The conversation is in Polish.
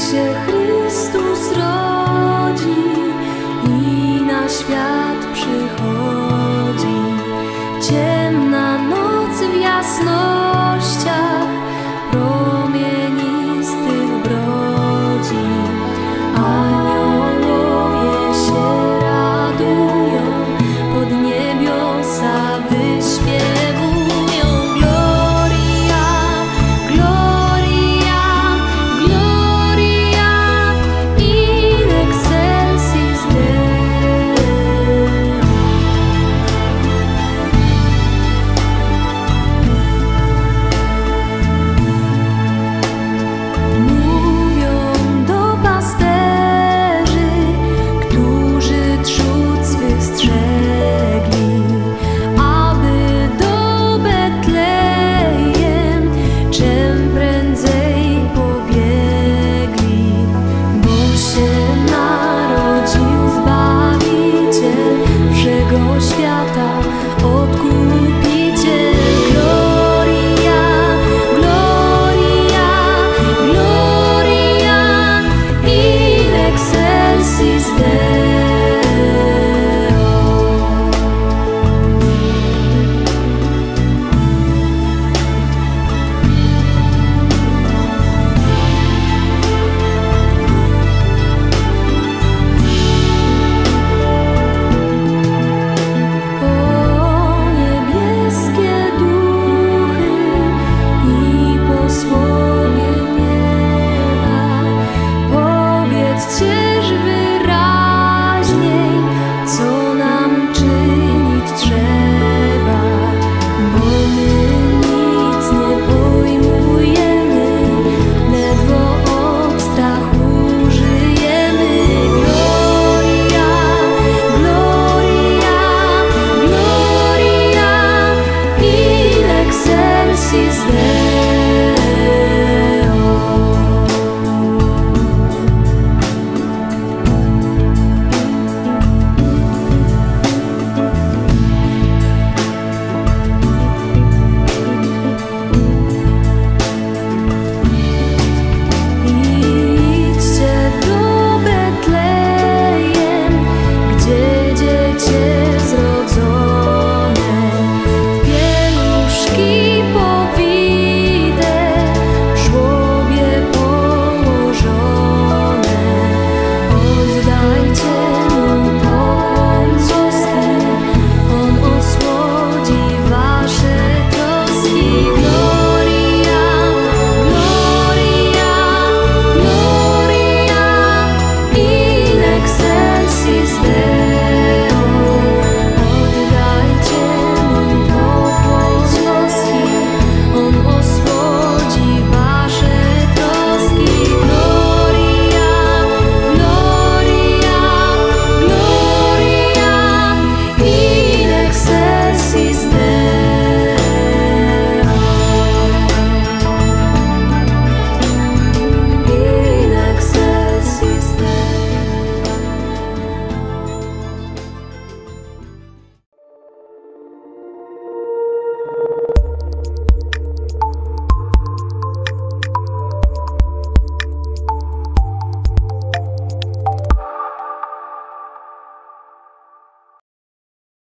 się Chrystus rodzi i na świat przychodzi. Ciemna noc w jasności. To.